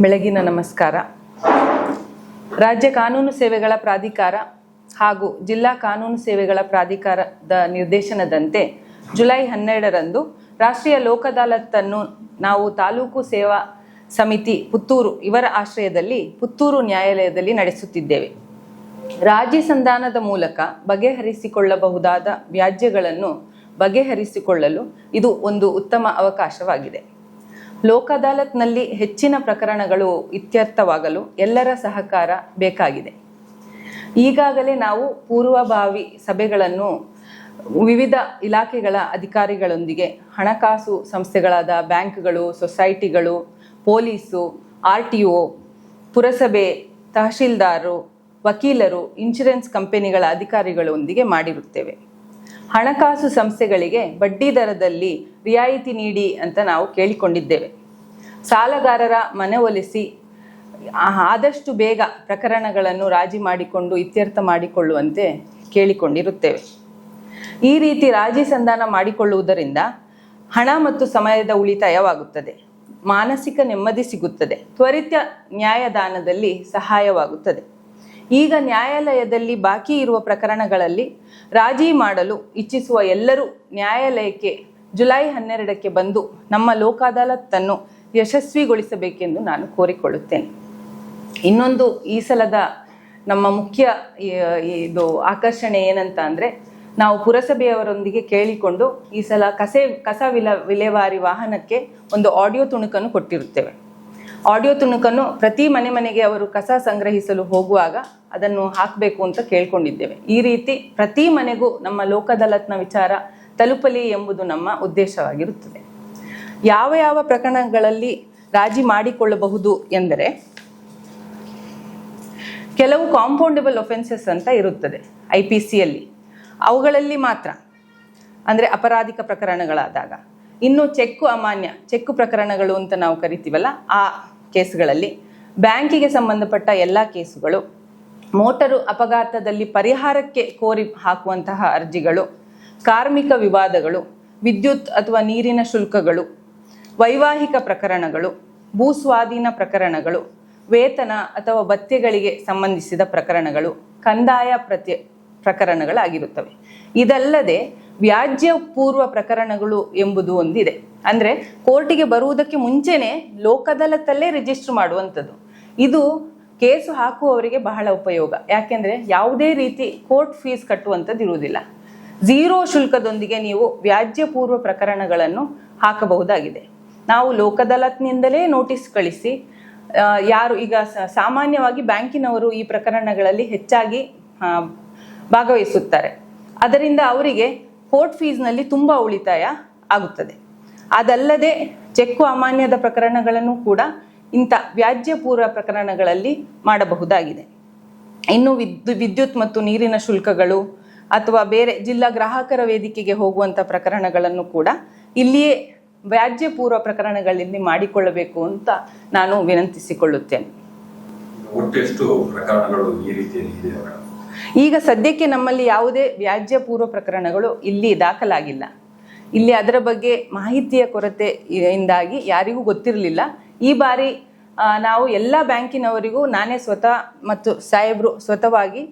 ಬೆಳಗಿನ ನಮಸ್ಕಾರ. ರಾಜ್ಯ ಕಾನೂನು ಸೇವೆಗಳ ಪ್ರಾಧಿಕಾರ ಹಾಗೂ ಜಿಲ್ಲಾ ಕಾನೂನು ಸೇವೆಗಳ ಪ್ರಾಧಿಕಾರದ ನಿರ್ದೇಶನದಂತೆ ಜುಲೈ ಹನ್ನೆರಡರಂದು ರಾಷ್ಟ್ರೀಯ ಲೋಕ್ ಅದಾಲತ್ತನ್ನು ನಾವು ತಾಲೂಕು ಸೇವಾ ಸಮಿತಿ ಪುತ್ತೂರು ಇವರ ಆಶ್ರಯದಲ್ಲಿ ಪುತ್ತೂರು ನ್ಯಾಯಾಲಯದಲ್ಲಿ ನಡೆಸುತ್ತಿದ್ದೇವೆ. ರಾಜ್ಯ ಸಂಧಾನದ ಮೂಲಕ ಬಗೆಹರಿಸಿಕೊಳ್ಳಬಹುದಾದ ವ್ಯಾಜ್ಯಗಳನ್ನು ಬಗೆಹರಿಸಿಕೊಳ್ಳಲು ಇದು ಒಂದು ಉತ್ತಮ ಅವಕಾಶವಾಗಿದೆ. ಲೋಕ್ ಅದಾಲತ್ನಲ್ಲಿ ಹೆಚ್ಚಿನ ಪ್ರಕರಣಗಳು ಇತ್ಯರ್ಥವಾಗಲು ಎಲ್ಲರ ಸಹಕಾರ ಬೇಕಾಗಿದೆ. ಈಗಾಗಲೇ ನಾವು ಪೂರ್ವಭಾವಿ ಸಭೆಗಳನ್ನು ವಿವಿಧ ಇಲಾಖೆಗಳ ಅಧಿಕಾರಿಗಳೊಂದಿಗೆ ಹಣಕಾಸು ಸಂಸ್ಥೆಗಳಾದ ಬ್ಯಾಂಕ್ಗಳು, ಸೊಸೈಟಿಗಳು, ಪೊಲೀಸು, ಆರ್ ಟಿ ಒ, ಪುರಸಭೆ ತಹಶೀಲ್ದಾರರು ವಕೀಲರು, ಇನ್ಶೂರೆನ್ಸ್ ಕಂಪನಿಗಳ ಅಧಿಕಾರಿಗಳೊಂದಿಗೆ ಮಾಡಿರುತ್ತೇವೆ. ಹಣಕಾಸು ಸಂಸ್ಥೆಗಳಿಗೆ ಬಡ್ಡಿ ದರದಲ್ಲಿ ರಿಯಾಯಿತಿ ನೀಡಿ ಅಂತ ನಾವು ಕೇಳಿಕೊಂಡಿದ್ದೇವೆ. ಸಾಲಗಾರರ ಮನವೊಲಿಸಿ ಒಲಿಸಿ ಆದಷ್ಟು ಬೇಗ ಪ್ರಕರಣಗಳನ್ನು ರಾಜಿ ಮಾಡಿಕೊಂಡು ಇತ್ಯರ್ಥ ಮಾಡಿಕೊಳ್ಳುವಂತೆ ಕೇಳಿಕೊಂಡಿರುತ್ತೇವೆ. ಈ ರೀತಿ ರಾಜಿ ಸಂಧಾನ ಮಾಡಿಕೊಳ್ಳುವುದರಿಂದ ಹಣ ಮತ್ತು ಸಮಯದ ಉಳಿತಾಯವಾಗುತ್ತದೆ. ಮಾನಸಿಕ ನೆಮ್ಮದಿ ಸಿಗುತ್ತದೆ. ತ್ವರಿತ ನ್ಯಾಯದಾನದಲ್ಲಿ ಸಹಾಯವಾಗುತ್ತದೆ. ಈಗ ನ್ಯಾಯಾಲಯದಲ್ಲಿ ಬಾಕಿ ಇರುವ ಪ್ರಕರಣಗಳಲ್ಲಿ ರಾಜಿ ಮಾಡಲು ಇಚ್ಛಿಸುವ ಎಲ್ಲರೂ ನ್ಯಾಯಾಲಯಕ್ಕೆ ಜುಲೈ ಹನ್ನೆರಡಕ್ಕೆ ಬಂದು ನಮ್ಮ ಲೋಕಾದಾಲತ್ತನ್ನು ಯಶಸ್ವಿಗೊಳಿಸಬೇಕೆಂದು ನಾನು ಕೋರಿಕೊಳ್ಳುತ್ತೇನೆ. ಇನ್ನೊಂದು ಈ ಸಲದ ನಮ್ಮ ಮುಖ್ಯ ಇದು ಆಕರ್ಷಣೆ ಏನಂತ ಅಂದರೆ ನಾವು ಪುರಸಭೆಯವರೊಂದಿಗೆ ಕೇಳಿಕೊಂಡು ಈ ಸಲ ಕಸೆ, ಕಸ ವಿಲ, ವಿಲೇವಾರಿ ವಾಹನಕ್ಕೆ ಒಂದು ಆಡಿಯೋ ತುಣುಕನ್ನು ಕೊಟ್ಟಿರುತ್ತೇವೆ. ಆಡಿಯೋ ತುಣುಕನ್ನು ಪ್ರತಿ ಮನೆ ಮನೆಗೆ ಅವರು ಕಸ ಸಂಗ್ರಹಿಸಲು ಹೋಗುವಾಗ ಅದನ್ನು ಹಾಕಬೇಕು ಅಂತ ಕೇಳ್ಕೊಂಡಿದ್ದೇವೆ. ಈ ರೀತಿ ಪ್ರತಿ ಮನೆಗೂ ನಮ್ಮ ಲೋಕದಲತ್ನ ವಿಚಾರ ತಲುಪಲಿ ಎಂಬುದು ನಮ್ಮ ಉದ್ದೇಶವಾಗಿರುತ್ತದೆ. ಯಾವ ಯಾವ ಪ್ರಕರಣಗಳಲ್ಲಿ ರಾಜಿ ಮಾಡಿಕೊಳ್ಳಬಹುದು ಎಂದರೆ, ಕೆಲವು ಕಾಂಪೌಂಡೇಬಲ್ ಒಫೆನ್ಸಸ್ ಅಂತ ಇರುತ್ತದೆ ಐ ಪಿ ಸಿಯಲ್ಲಿ ಅವುಗಳಲ್ಲಿ ಮಾತ್ರ, ಅಂದರೆ ಅಪರಾಧಿಕ ಪ್ರಕರಣಗಳಾದಾಗ. ಇನ್ನು ಚೆಕ್ಕು ಅಮಾನ್ಯ, ಚೆಕ್ಕು ಪ್ರಕರಣಗಳು ಅಂತ ನಾವು ಕರಿತೀವಲ್ಲ, ಆ ಕೇಸ್ಗಳಲ್ಲಿ ಬ್ಯಾಂಕಿಗೆ ಸಂಬಂಧಪಟ್ಟ ಎಲ್ಲ ಕೇಸುಗಳು, ಮೋಟರು ಅಪಘಾತದಲ್ಲಿ ಪರಿಹಾರಕ್ಕೆ ಕೋರಿ ಹಾಕುವಂತಹ ಅರ್ಜಿಗಳು, ಕಾರ್ಮಿಕ ವಿವಾದಗಳು, ವಿದ್ಯುತ್ ಅಥವಾ ನೀರಿನ ಶುಲ್ಕಗಳು, ವೈವಾಹಿಕ ಪ್ರಕರಣಗಳು ಭೂಸ್ವಾಧೀನ ಪ್ರಕರಣಗಳು, ವೇತನ ಅಥವಾ ಭತ್ಯೆಗಳಿಗೆ ಸಂಬಂಧಿಸಿದ ಪ್ರಕರಣಗಳು, ಕಂದಾಯ ಪ್ರತ್ಯ, ಪ್ರಕರಣಗಳಾಗಿರುತ್ತವೆ. ಇದಲ್ಲದೆ ವ್ಯಾಜ್ಯ ಪೂರ್ವ ಪ್ರಕರಣಗಳು ಎಂಬುದು ಒಂದಿದೆ. ಅಂದರೆ ಕೋರ್ಟಿಗೆ ಬರುವುದಕ್ಕೆ ಮುಂಚೆನೆ ಲೋಕದಲತ್ತಲ್ಲೇ ರಿಜಿಸ್ಟರ್ ಮಾಡುವಂಥದ್ದು. ಇದು ಕೇಸು ಹಾಕುವವರಿಗೆ ಬಹಳ ಉಪಯೋಗ. ಯಾಕೆಂದ್ರೆ ಯಾವುದೇ ರೀತಿ ಕೋರ್ಟ್ ಫೀಸ್ ಕಟ್ಟುವಂಥದ್ದು ಇರುವುದಿಲ್ಲ. ಝೀರೋ ಶುಲ್ಕದೊಂದಿಗೆ ನೀವು ವ್ಯಾಜ್ಯಪೂರ್ವ ಪ್ರಕರಣಗಳನ್ನು ಹಾಕಬಹುದಾಗಿದೆ. ನಾವು ಲೋಕದಲತ್ನಿಂದಲೇ ನೋಟಿಸ್ ಕಳಿಸಿ ಯಾರು ಈಗ ಸಾಮಾನ್ಯವಾಗಿ ಬ್ಯಾಂಕಿನವರು ಈ ಪ್ರಕರಣಗಳಲ್ಲಿ ಹೆಚ್ಚಾಗಿ ಭಾಗವಹಿಸುತ್ತಾರೆ. ಅದರಿಂದ ಅವರಿಗೆ ಕೋರ್ಟ್ ಫೀಸ್ನಲ್ಲಿ ತುಂಬ ಉಳಿತಾಯ ಆಗುತ್ತದೆ. ಅದಲ್ಲದೆ ಚೆಕ್ಕು ಅಮಾನ್ಯದ ಪ್ರಕರಣಗಳನ್ನು ಕೂಡ ಇಂಥ ವ್ಯಾಜ್ಯ ಪೂರ್ವ ಪ್ರಕರಣಗಳಲ್ಲಿ ಮಾಡಬಹುದಾಗಿದೆ. ಇನ್ನು ವಿದ್ಯು ವಿದ್ಯುತ್ ಮತ್ತು ನೀರಿನ ಶುಲ್ಕಗಳು ಅಥವಾ ಬೇರೆ ಜಿಲ್ಲಾ ಗ್ರಾಹಕರ ವೇದಿಕೆಗೆ ಹೋಗುವಂಥ ಪ್ರಕರಣಗಳನ್ನು ಕೂಡ ಇಲ್ಲಿಯೇ ವ್ಯಾಜ್ಯ ಪೂರ್ವ ಪ್ರಕರಣಗಳಲ್ಲಿ ಮಾಡಿಕೊಳ್ಳಬೇಕು ಅಂತ ನಾನು ವಿನಂತಿಸಿಕೊಳ್ಳುತ್ತೇನೆ. ಈಗ ಸದ್ಯಕ್ಕೆ ನಮ್ಮಲ್ಲಿ ಯಾವುದೇ ವ್ಯಾಜ್ಯ ಪೂರ್ವ ಪ್ರಕರಣಗಳು ಇಲ್ಲಿ ದಾಖಲಾಗಿಲ್ಲ. ಇಲ್ಲಿ ಅದರ ಬಗ್ಗೆ ಮಾಹಿತಿಯ ಕೊರತೆ ಇಂದಾಗಿ ಯಾರಿಗೂ ಗೊತ್ತಿರಲಿಲ್ಲ. ಈ ಬಾರಿ ನಾವು ಎಲ್ಲ ಬ್ಯಾಂಕಿನವರಿಗೂ ನಾನೇ ಸ್ವತಃ ಮತ್ತು ಸಾಹೇಬರು ಸ್ವತಃವಾಗಿ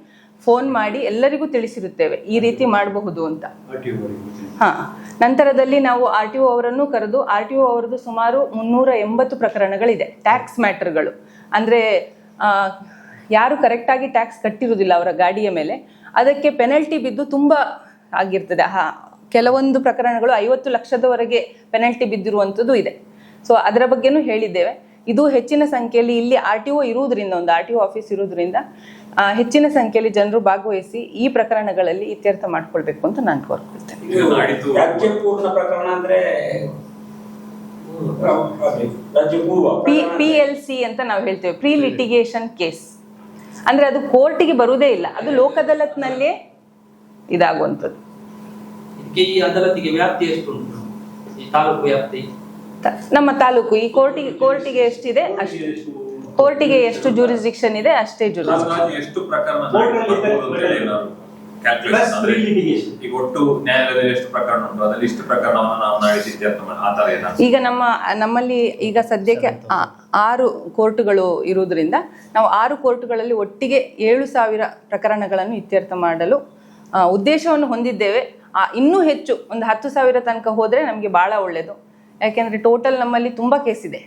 ಫೋನ್ ಮಾಡಿ ಎಲ್ಲರಿಗೂ ತಿಳಿಸಿರುತ್ತೇವೆ. ಈ ರೀತಿ ಮಾಡಬಹುದು ಅಂತ. ಹಾಂ ನಂತರದಲ್ಲಿ ನಾವು ಆರ್ ಟಿ ಒ ಅವರನ್ನು ಕರೆದು ಆರ್ ಟಿ ಒ ಅವರದ್ದು ಸುಮಾರು ಮುನ್ನೂರ ಎಂಬತ್ತು ಪ್ರಕರಣಗಳಿದೆ ಟ್ಯಾಕ್ಸ್ ಮ್ಯಾಟರ್ಗಳು. ಅಂದರೆ ಯಾರು ಕರೆಕ್ಟಾಗಿ ಟ್ಯಾಕ್ಸ್ ಕಟ್ಟಿರುವುದಿಲ್ಲ ಅವರ ಗಾಡಿಯ ಮೇಲೆ. ಅದಕ್ಕೆ ಪೆನಲ್ಟಿ ಬಿದ್ದು ತುಂಬ ಆಗಿರ್ತದೆ. ಹಾ ಕೆಲವೊಂದು ಪ್ರಕರಣಗಳು ಐವತ್ತು ಲಕ್ಷದವರೆಗೆ ಪೆನಾಲ್ಟಿ ಬಿದ್ದಿರುವಂಥದ್ದು ಇದೆ. ಸೊ ಅದರ ಬಗ್ಗೆನೂ ಹೇಳಿದ್ದೇವೆ. ಇದು ಹೆಚ್ಚಿನ ಸಂಖ್ಯೆಯಲ್ಲಿ ಇಲ್ಲಿ ಆರ್ ಟಿ ಒ ಇರುವುದರಿಂದ ಒಂದು ಆರ್ ಟಿ ಒ ಆಫೀಸ್ ಇರುವುದರಿಂದ ಆ, ಹೆಚ್ಚಿನ ಸಂಖ್ಯೆಯಲ್ಲಿ ಜನರು ಭಾಗವಹಿಸಿ ಈ ಪ್ರಕರಣಗಳಲ್ಲಿ ಇತ್ಯರ್ಥ ಮಾಡ್ಕೊಳ್ಬೇಕು ಅಂತ ನಾನು ಕೋರ್ಕೊಳ್ತೇನೆ. ಪಿ ಎಲ್ ಸಿ ಅಂತ ನಾವು ಹೇಳ್ತೇವೆ. ಪ್ರೀ ಲಿಟಿಗೇಷನ್ ಕೇಸ್ ಅಂದ್ರೆ ಅದು ಕೋರ್ಟಿಗೆ ಬರುವುದೇ ಇಲ್ಲ. ಅದು ಲೋಕದಲತ್ನಲ್ಲೇ ಇದಾಗುವಂಥದ್ದು. ಈ ಅದಾಲತಿಗೆ ವ್ಯಾಪ್ತಿ ಎಷ್ಟು ಉಂಟು ಈ ತಾಲೂಕು ವ್ಯಾಪ್ತಿ? ನಮ್ಮ ತಾಲೂಕು ಈ ಕೋರ್ಟಿಗೆ ಕೋರ್ಟಿಗೆ ಎಷ್ಟಿದೆ? ಅಷ್ಟು ಕೋರ್ಟಿಗೆ ಎಷ್ಟು ಜೂರಿಸ್ಡಿಕ್ಷನ್ ಇದೆ ಅಷ್ಟೇ ಜೂರಿಸ್ಡಿಕ್ಷನ್ ಎಷ್ಟು ಪ್ರಕರಣ ಈಗ ನಮ್ಮ ನಮ್ಮಲ್ಲಿ ಈಗ ಸದ್ಯಕ್ಕೆ ಆ- ಆರು ಕೋರ್ಟುಗಳು ಇರುವುದರಿಂದ ನಾವು ಆರು ಕೋರ್ಟುಗಳಲ್ಲಿ ಒಟ್ಟಿಗೆ ಏಳು ಸಾವಿರ ಪ್ರಕರಣಗಳನ್ನು ಇತ್ಯರ್ಥ ಮಾಡಲು ಉದ್ದೇಶವನ್ನು ಹೊಂದಿದ್ದೇವೆ. ಇನ್ನೂ ಹೆಚ್ಚು ಒಂದು ಹತ್ತು ಸಾವಿರ ತನಕ ಹೋದರೆ ನಮಗೆ ಭಾಳ ಒಳ್ಳೆಯದು ಯಾಕೆಂದರೆ ಟೋಟಲ್ ನಮ್ಮಲ್ಲಿ ತುಂಬ ಕೇಸ್ ಇದೆ.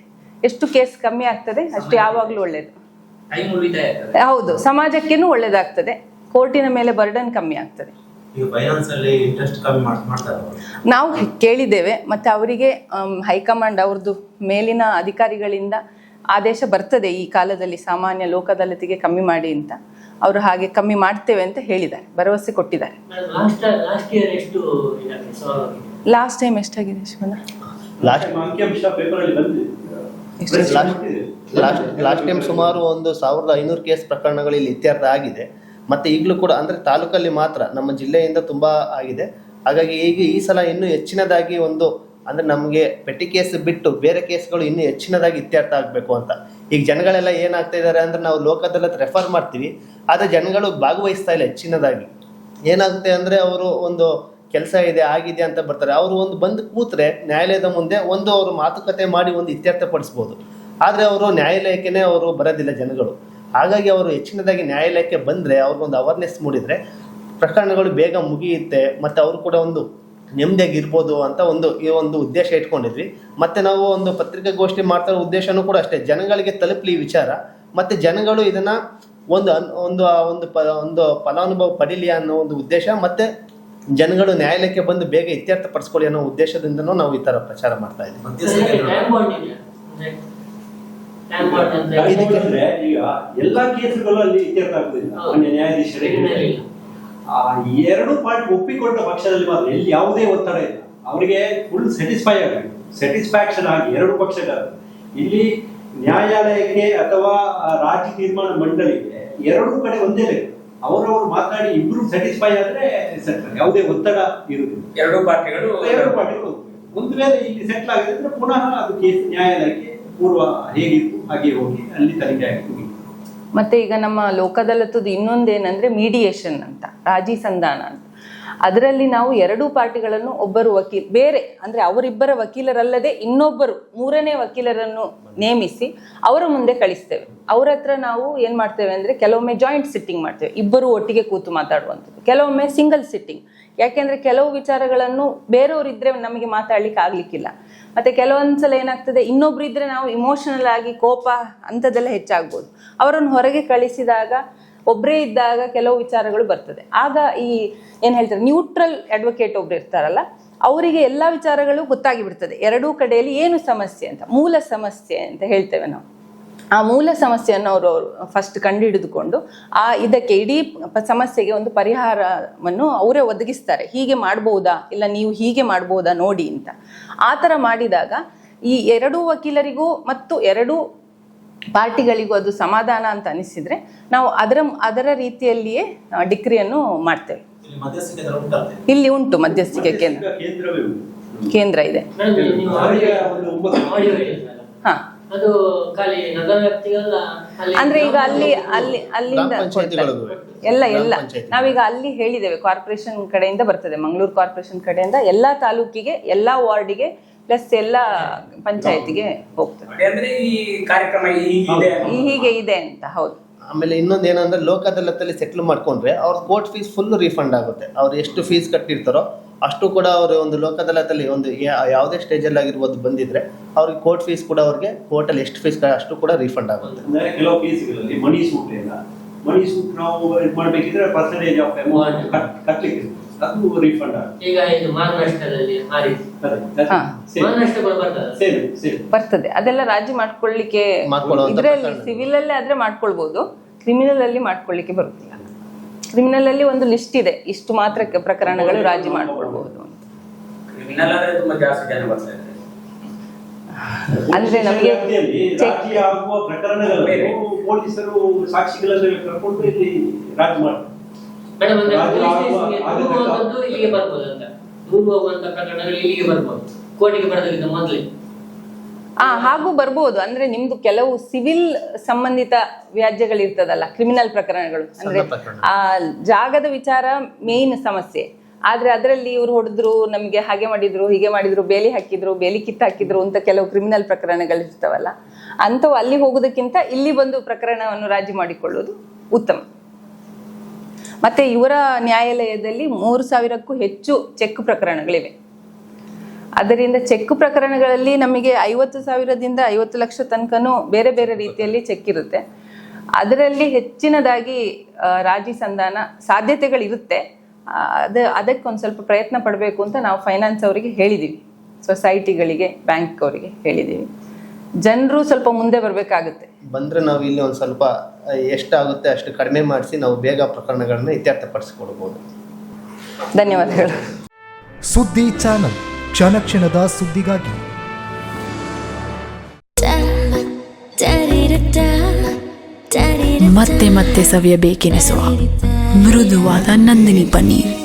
ಎಷ್ಟು ಕೇಸ್ ಕಮ್ಮಿ ಆಗ್ತದೆ ಅಷ್ಟು ಯಾವಾಗಲೂ ಒಳ್ಳೆಯದು ಹೌದು ಸಮಾಜಕ್ಕೇನು ಒಳ್ಳೇದಾಗ್ತದೆ. ಕೋರ್ಟಿನ ಮೇಲೆ ಬರ್ಡನ್ ಕಮ್ಮಿ ಆಗ್ತದೆ. ನಾವು ಕೇಳಿದ್ದೇವೆ ಮತ್ತೆ ಅವರಿಗೆ ಹೈಕಮಾಂಡ್ ಅವ್ರದ್ದು ಮೇಲಿನ ಅಧಿಕಾರಿಗಳಿಂದ ಆದೇಶ ಬರ್ತದೆ ಈ ಕಾಲದಲ್ಲಿ ಸಾಮಾನ್ಯ ಲೋಕದಲ್ಲತಿಗೆ ಕಮ್ಮಿ ಮಾಡಿ ಅಂತ. ಅವರು ಹಾಗೆ ಕಮ್ಮಿ ಮಾಡ್ತೇವೆ ಅಂತ ಹೇಳಿದ್ದಾರೆ ಭರವಸೆ ಕೊಟ್ಟಿದ್ದಾರೆ. ಲಾಸ್ಟ್ ಲಾಸ್ಟ್ ಇಯರ್ ಎಷ್ಟು ಇದಕ್ಕೆ ಸಾಲ್ವ್ ಲಾಸ್ಟ್ ಟೈಮ್ ಎಷ್ಟಾಗಿದೆ ಶಿವನ ಲಾಸ್ಟ್ ಅಂಕಿಅಂಶ ಪೇಪರ್ ಅಲ್ಲಿ ಬಂದಿದೆ ಲಾಸ್ಟ್ ಲಾಸ್ಟ್ ಲಾಸ್ಟ್ ಟೈಮ್ ಸುಮಾರು ಒಂದು ಸಾವಿರದ ಐನೂರು ಕೇಸ್ ಪ್ರಕರಣಗಳು ಇಲ್ಲಿ ಇತ್ಯರ್ಥ ಆಗಿದೆ. ಮತ್ತೆ ಈಗಲೂ ಕೂಡ ಅಂದ್ರೆ ತಾಲೂಕಲ್ಲಿ ಮಾತ್ರ ನಮ್ಮ ಜಿಲ್ಲೆಯಿಂದ ತುಂಬಾ ಆಗಿದೆ. ಹಾಗಾಗಿ ಈಗ ಈ ಸಲ ಇನ್ನೂ ಹೆಚ್ಚಿನದಾಗಿ ಒಂದು ಅಂದ್ರೆ ನಮಗೆ ಪೆಟ್ಟಿ ಕೇಸ್ ಬಿಟ್ಟು ಬೇರೆ ಕೇಸ್ಗಳು ಇನ್ನೂ ಹೆಚ್ಚಿನದಾಗಿ ಇತ್ಯರ್ಥ ಆಗಬೇಕು ಅಂತ. ಈಗ ಜನಗಳೆಲ್ಲ ಏನಾಗ್ತಾ ಇದ್ದಾರೆ ಅಂದ್ರೆ ನಾವು ಲೋಕದಲ್ಲ ರೆಫರ್ ಮಾಡ್ತೀವಿ. ಆದರೆ ಜನಗಳು ಭಾಗವಹಿಸ್ತಾ ಇಲ್ಲ ಹೆಚ್ಚಿನದಾಗಿ. ಏನಾಗುತ್ತೆ ಅಂದ್ರೆ ಅವರು ಒಂದು ಕೆಲಸ ಇದೆ, ಆಗಿದೆ ಅಂತ ಬರ್ತಾರೆ. ಅವರು ಒಂದು ಬಂದು ಕೂತ್ರೆ ನ್ಯಾಯಾಲಯದ ಮುಂದೆ ಒಂದು ಅವರು ಮಾತುಕತೆ ಮಾಡಿ ಒಂದು ಇತ್ಯರ್ಥಪಡಿಸ್ಬೋದು. ಆದರೆ ಅವರು ನ್ಯಾಯಾಲಯಕ್ಕೇನೆ ಅವರು ಬರೋದಿಲ್ಲ ಜನಗಳು. ಹಾಗಾಗಿ ಅವರು ಹೆಚ್ಚಿನದಾಗಿ ನ್ಯಾಯಾಲಯಕ್ಕೆ ಬಂದರೆ ಅವ್ರಿಗೊಂದು ಅವೇರ್ನೆಸ್ ಮೂಡಿದರೆ ಪ್ರಕರಣಗಳು ಬೇಗ ಮುಗಿಯುತ್ತೆ. ಮತ್ತು ಅವರು ಕೂಡ ಒಂದು ನೆಮ್ಮದಿಯಾಗಿ ಇರ್ಬೋದು ಅಂತ ಒಂದು ಈ ಒಂದು ಉದ್ದೇಶ ಇಟ್ಕೊಂಡಿದ್ವಿ ಮತ್ತು ನಾವು ಒಂದು ಪತ್ರಿಕಾಗೋಷ್ಠಿ ಮಾಡ್ತಾ ಇರೋ ಉದ್ದೇಶನೂ ಕೂಡ ಅಷ್ಟೇ. ಜನಗಳಿಗೆ ತಲುಪಲಿ ವಿಚಾರ. ಮತ್ತು ಜನಗಳು ಇದನ್ನು ಒಂದು ಅನ್- ಒಂದು ಆ ಒಂದು ಪ ಒಂದು ಫಲಾನುಭವ ಪಡೀಲಿ ಅನ್ನೋ ಒಂದು ಉದ್ದೇಶ ಮತ್ತು ಜನಗಳು ನ್ಯಾಯಾಲಯಕ್ಕೆ ಬಂದು ಬೇಗ ಇತ್ಯರ್ಥ ಪಡಿಸ್ಕೊಳ್ಳಿ ಅನ್ನೋ ಉದ್ದೇಶದಿಂದನೂ ನಾವು ಈ ಥರ ಪ್ರಚಾರ ಮಾಡ್ತಾ ಇದ್ದೀವಿ. ಇದಕ್ಕೆ- ಎಲ್ಲಾ ಕೇಸುಗಳು ಅಲ್ಲಿ ಇತ್ಯರ್ಥ ಆಗುದಿಲ್ಲ. ಹೌದು. ಆ ಎರಡು ಪಾರ್ಟ್ ಒಪ್ಪಿಕೊಂಡ ಪಕ್ಷದಲ್ಲಿ ಮಾತ್ರ ಎಲ್ಲಿ ಯಾವುದೇ ಒತ್ತಡ ಇಲ್ಲ. ಅವರಿಗೆ ಫುಲ್ ಸ್ಯಾಟಿಸ್ಫೈ ಆಗಿ ಸ್ಯಾಟಿಸ್ಫ್ಯಾಕ್ಷನ್ ಆಗಿ ಎರಡು ಪಕ್ಷಗಳು. ಇಲ್ಲಿ ನ್ಯಾಯಾಲಯಕ್ಕೆ ಅಥವಾ ರಾಜ್ಯ ತೀರ್ಮಾನ ಮಂಡಳಿಗೆ ಎರಡೂ ಕಡೆ ಒಂದೇ ಬೇಕು ಅವರವರು ಮಾತಾಡಿ ಇಬ್ರು ಸ್ಯಾಟಿಸ್ಫೈ ಆದ್ರೆ ಸೆಟ್ಲ್ ಯಾವುದೇ ಒತ್ತಡ ಇರುವುದಿಲ್ಲ. ಎರಡು ಪಾರ್ಟಿಗಳು ಎರಡು ಪಾರ್ಟಿಗಳು ಒಂದು ವೇಳೆ ಇಲ್ಲಿ ಸೆಟ್ಲ್ ಆಗಿದೆ ಅಂದ್ರೆ ಪುನಃ ಅದು ಕೇಸ್ ನ್ಯಾಯಾಲಯಕ್ಕೆ ಪೂರ್ವ ಹೇಗಿತ್ತು ಹಾಗೆ ಹೋಗಿ ಅಲ್ಲಿ ತನಿಖೆ ಆಗಿ. ಮುಗಿತು ಮತ್ತೆ ಈಗ ನಮ್ಮ ಲೋಕದಲ್ಲತ್ತದು ಇನ್ನೊಂದೇನಂದ್ರೆ ಮೀಡಿಯೇಷನ್ ಅಂತ ರಾಜಿ ಸಂಧಾನ ಅಂತ. ಅದರಲ್ಲಿ ನಾವು ಎರಡೂ ಪಾರ್ಟಿಗಳನ್ನು ಒಬ್ಬರು ವಕೀಲ್, ಬೇರೆ ಅಂದ್ರೆ ಅವರಿಬ್ಬರ ವಕೀಲರಲ್ಲದೆ ಇನ್ನೊಬ್ಬರು ಮೂರನೇ ವಕೀಲರನ್ನು ನೇಮಿಸಿ ಅವರ ಮುಂದೆ ಕಳಿಸ್ತೇವೆ. ಅವರ ಹತ್ರ ನಾವು ಏನು ಮಾಡ್ತೇವೆ ಅಂದ್ರೆ ಕೆಲವೊಮ್ಮೆ ಜಾಯಿಂಟ್ ಸಿಟ್ಟಿಂಗ್ ಮಾಡ್ತೇವೆ. ಇಬ್ಬರು ಒಟ್ಟಿಗೆ ಕೂತು ಮಾತಾಡುವಂಥದ್ದು. ಕೆಲವೊಮ್ಮೆ ಸಿಂಗಲ್ ಸಿಟ್ಟಿಂಗ್ ಯಾಕೆಂದ್ರೆ ಕೆಲವು ವಿಚಾರಗಳನ್ನು ಬೇರೆಯವರಿದ್ರೆ ನಮಗೆ ಮಾತಾಡ್ಲಿಕ್ಕೆ ಆಗ್ಲಿಕ್ಕಿಲ್ಲ. ಮತ್ತೆ ಕೆಲವೊಂದ್ಸಲ ಏನಾಗ್ತದೆ, ಇನ್ನೊಬ್ರು ಇದ್ರೆ ನಾವು ಇಮೋಷನಲ್ ಆಗಿ ಕೋಪ ಅಂಥದ್ದೆಲ್ಲ ಹೆಚ್ಚಾಗ್ಬೋದು. ಅವರನ್ನು ಹೊರಗೆ ಕಳಿಸಿದಾಗ ಒಬ್ಬರೇ ಇದ್ದಾಗ ಕೆಲವು ವಿಚಾರಗಳು ಬರ್ತದೆ. ಆಗ ಈ ಏನು ಹೇಳ್ತಾರೆ ನ್ಯೂಟ್ರಲ್ ಅಡ್ವೊಕೇಟ್ ಒಬ್ರು ಇರ್ತಾರಲ್ಲ, ಅವರಿಗೆ ಎಲ್ಲ ವಿಚಾರಗಳು ಗೊತ್ತಾಗಿ ಬಿಡ್ತದೆ ಎರಡೂ ಕಡೆಯಲ್ಲಿ ಏನು ಸಮಸ್ಯೆ ಅಂತ, ಮೂಲ ಸಮಸ್ಯೆ ಅಂತ ಹೇಳ್ತೇವೆ ನಾವು. ಆ ಮೂಲ ಸಮಸ್ಯೆಯನ್ನು ಅವರು ಅವರು ಫಸ್ಟ್ ಕಂಡು ಹಿಡಿದುಕೊಂಡು ಆ ಇದಕ್ಕೆ ಇಡೀ ಸಮಸ್ಯೆಗೆ ಒಂದು ಪರಿಹಾರವನ್ನು ಅವರೇ ಒದಗಿಸ್ತಾರೆ. ಹೀಗೆ ಮಾಡ್ಬೋದಾ, ಇಲ್ಲ ನೀವು ಹೀಗೆ ಮಾಡ್ಬೋದಾ ನೋಡಿ ಅಂತ. ಆ ಥರ ಮಾಡಿದಾಗ ಈ ಎರಡೂ ವಕೀಲರಿಗೂ ಮತ್ತು ಎರಡೂ ಪಾರ್ಟಿಗಳಿಗೂ ಅದು ಸಮಾಧಾನ ಅಂತ ಅನಿಸಿದ್ರೆ ನಾವು ಅದರ ಅದರ ರೀತಿಯಲ್ಲಿಯೇ ಡಿಕ್ರಿಯನ್ನು ಮಾಡ್ತೇವೆ. ಇಲ್ಲಿ ಉಂಟು? ಮಧ್ಯಸ್ಥಿಕೆ ಕೇಂದ್ರ. ಕೇಂದ್ರ ಇದೆ. ಹಾ. ಅಂದ್ರೆ ಈಗ ಅಲ್ಲಿ ಅಲ್ಲಿ ಅಲ್ಲಿಂದ. ಎಲ್ಲ ಎಲ್ಲ. ನಾವೀಗ ಅಲ್ಲಿ ಹೇಳಿದ್ದೇವೆ ಕಾರ್ಪೊರೇಷನ್ ಕಡೆಯಿಂದ ಬರ್ತದೆ ಮಂಗಳೂರು ಕಾರ್ಪೊರೇಷನ್ ಕಡೆಯಿಂದ ಎಲ್ಲಾ ತಾಲೂಕಿಗೆ ಎಲ್ಲಾ ವಾರ್ಡಿಗೆ ಪ್ಲಸ್ ಎಲ್ಲ ಪಂಚಾಯತಿಗೆ ಹೋಗ್ತದೆ. ಅಂದ್ರೆ ಈ ಕಾರ್ಯಕ್ರಮ ಈ ಹೀಗೆ ಇದೆ ಅಂತ ಹೌದು. ಆಮೇಲೆ ಇನ್ನೊಂದು ಏನಂದ್ರೆ ಲೋಕ ಅದಾಲತಲ್ಲಿ ಸೆಟ್ಲ್ ಮಾಡ್ಕೊಂಡ್ರೆ ಅವ್ರ ಕೋರ್ಟ್ ಫೀಸ್ ಫುಲ್ ರೀಫಂಡ್ ಆಗುತ್ತೆ. ಅವ್ರು ಎಷ್ಟು ಫೀಸ್ ಕಟ್ಟಿರ್ತಾರೋ ಅಷ್ಟು ಕೂಡ ಅವರು ಒಂದು ಲೋಕ ಅದಾಲತಲ್ಲಿ ಒಂದು ಯಾವುದೇ ಸ್ಟೇಜಲ್ಲಿ ಆಗಿರ್ಬೋದು ಬಂದಿದ್ರೆ ಅವ್ರಿಗೆ ಕೋರ್ಟ್ ಫೀಸ್ ಕೂಡ ಅವ್ರಿಗೆ ಕೋರ್ಟಲ್ಲಿ ಎಷ್ಟು ಫೀಸ್ ಅಷ್ಟು ಕೂಡ ರೀಫಂಡ್ ಆಗುತ್ತೆ. ಅಂದ್ರೆ ಕೆಲವು ಕೇಸ್ಗಳಲ್ಲಿ ಮನಿ ಸೂಟ್ ಇಲ್ಲ ಮನಿ ಸೂಟ್ ನಾವು ಮಾಡ್ಬೇಕಿದ್ರೆ ಪರ್ಸೆಂಟೇಜ್ ಆಫ್ ಅಮೌಂಟ್ ಇರ್ತದೆ. ಅದು ರೀಫಂಡ್ ಈಗ ಇದು ಮಾನನಷ್ಟದಲ್ಲಿ ಆ ರೀತಿ. ಅದೇ ಬರ್ತದೆ? Same same. ಬರ್ತದೆ. ಅದೆಲ್ಲ ರಾಜಿ ಮಾಡ್ಕೊಳ್ಳಿಕ್ಕೆ ಇದರಲ್ಲಿ ಸಿವಿಲ್ ಅಲ್ಲೇ ಆದ್ರೆ ಮಾಡ್ಕೊಳ್ಬಹುದು ಕ್ರಿಮಿನಲ್ ಅಲ್ಲಿ ಮಾಡ್ಕೊಳ್ಳಿಕ್ಕೆ ಬರುತ್ತಿಲ್ಲ. ಕ್ರಿಮಿನಲ್ ಅಲ್ಲಿ ಒಂದು ಲಿಸ್ಟ್ ಇದೆ. ಇಷ್ಟು ಮಾತ್ರ ಪ್ರಕರಣಗಳು ರಾಜಿ ಮಾಡ್ಕೊಳ್ಬಹುದು ಕ್ರಿಮಿನಲ್ ಆದ್ರೆ ತುಂಬಾ ಜಾಸ್ತಿ ಜನ ಬರ್ತಾ ಅಂದ್ರೆ ನಮಗೆ ಸಾಕ್ಷಿಗಳನ್ನು ಆಗುವ ಪ್ರಕರಣಗಳನ್ನು ಪೊಲೀಸರು ಸಾಕ್ಷಿಗಳನ್ನೆಲ್ಲ ಕರ್ಕೊಂಡು ಇಲ್ಲಿ ರಾಜಿ ಮಾಡ್ತಾರೆ. ಮೇಡಮ್ ಅಂದ್ರೆ ದೂರು ಇಲ್ಲಿಗೆ ಬರ್ಬೋದು ಅಂತ. ದೂರು ಹೋಗುವಂತ ಪ್ರಕರಣಗಳು ಇಲ್ಲಿಗೆ ಬರ್ಬೋದು. ಕೋರ್ಟಿಗೆ ಬರೋದಕ್ಕಿಂತ ಮೊದಲೇ. ಆ ಹಾಗೂ ಬರ್ಬೋದು. ಅಂದ್ರೆ ನಿಮ್ದು ಕೆಲವು ಸಿವಿಲ್ ಸಂಬಂಧಿತ ವ್ಯಾಜ್ಯಗಳಿರ್ತದಲ್ಲ ಕ್ರಿಮಿನಲ್ ಪ್ರಕರಣಗಳು. ಅಂದ್ರೆ ಆ ಜಾಗದ ವಿಚಾರ ಮೇನ್ ಸಮಸ್ಯೆ. ಆದ್ರೆ ಅದರಲ್ಲಿ ಇವ್ರು ಹೊಡೆದ್ರು ನಮಗೆ ಹಾಗೆ ಮಾಡಿದ್ರು ಹೀಗೆ ಮಾಡಿದ್ರು ಬೇಲಿ ಹಾಕಿದ್ರು ಬೇಲಿ ಕಿತ್ತ ಹಾಕಿದ್ರು ಅಂತ ಕೆಲವು ಕ್ರಿಮಿನಲ್ ಪ್ರಕರಣಗಳು ಇರ್ತವಲ್ಲ ಅಂಥವು ಅಲ್ಲಿ ಹೋಗೋದಕ್ಕಿಂತ ಇಲ್ಲಿ ಬಂದು ಪ್ರಕರಣವನ್ನು ರಾಜಿ ಮಾಡಿಕೊಳ್ಳೋದು ಉತ್ತಮ. ಮತ್ತೆ ಇವರ ನ್ಯಾಯಾಲಯದಲ್ಲಿ ಮೂರು ಸಾವಿರಕ್ಕೂ ಹೆಚ್ಚು ಚೆಕ್ ಪ್ರಕರಣಗಳಿವೆ. ಅದರಿಂದ ಚೆಕ್ ಪ್ರಕರಣಗಳಲ್ಲಿ ನಮಗೆ ಐವತ್ತು ಸಾವಿರದಿಂದ ಐವತ್ತು ಲಕ್ಷ ತನಕನೂ ಬೇರೆ ಬೇರೆ ರೀತಿಯಲ್ಲಿ ಚೆಕ್ ಇರುತ್ತೆ. ಅದರಲ್ಲಿ ಹೆಚ್ಚಿನದಾಗಿ ರಾಜಿ ಸಂಧಾನ ಸಾಧ್ಯತೆಗಳಿರುತ್ತೆ. ಅದು ಅದಕ್ಕೆ ಒಂದು ಸ್ವಲ್ಪ ಪ್ರಯತ್ನ ಪಡಬೇಕು ಅಂತ ನಾವು ಫೈನಾನ್ಸ್ ಅವರಿಗೆ ಹೇಳಿದ್ದೀವಿ ಸೊಸೈಟಿಗಳಿಗೆ, ಬ್ಯಾಂಕ್ ಅವರಿಗೆ ಹೇಳಿದ್ದೀವಿ ಜನರು ಸ್ವಲ್ಪ ಮುಂದೆ ಬರಬೇಕಾಗುತ್ತೆ. ಬಂದ್ರೆ ನಾವು ಇಲ್ಲಿ ಒಂದು ಸ್ವಲ್ಪ ಎಷ್ಟಾಗುತ್ತೆ ಅಷ್ಟು ಕಡಿಮೆ ಮಾಡಿಸಿ ನಾವು ಬೇಗ ಪ್ರಕರಣಗಳನ್ನ ಇತ್ಯರ್ಥಪಡಿಸಿಕೊಡ್ಬೋದು. ಧನ್ಯವಾದಗಳು. ಸುದ್ದಿ ಚಾನಲ್ ಕ್ಷಣ ಕ್ಷಣದ ಸುದ್ದಿಗಾಗಿ. ಮತ್ತೆ ಮತ್ತೆ ಸವಿಯಬೇಕೆನಿಸುವ ಮೃದುವಾದ ನಂದಿನಿ ಪನ್ನೀರ್.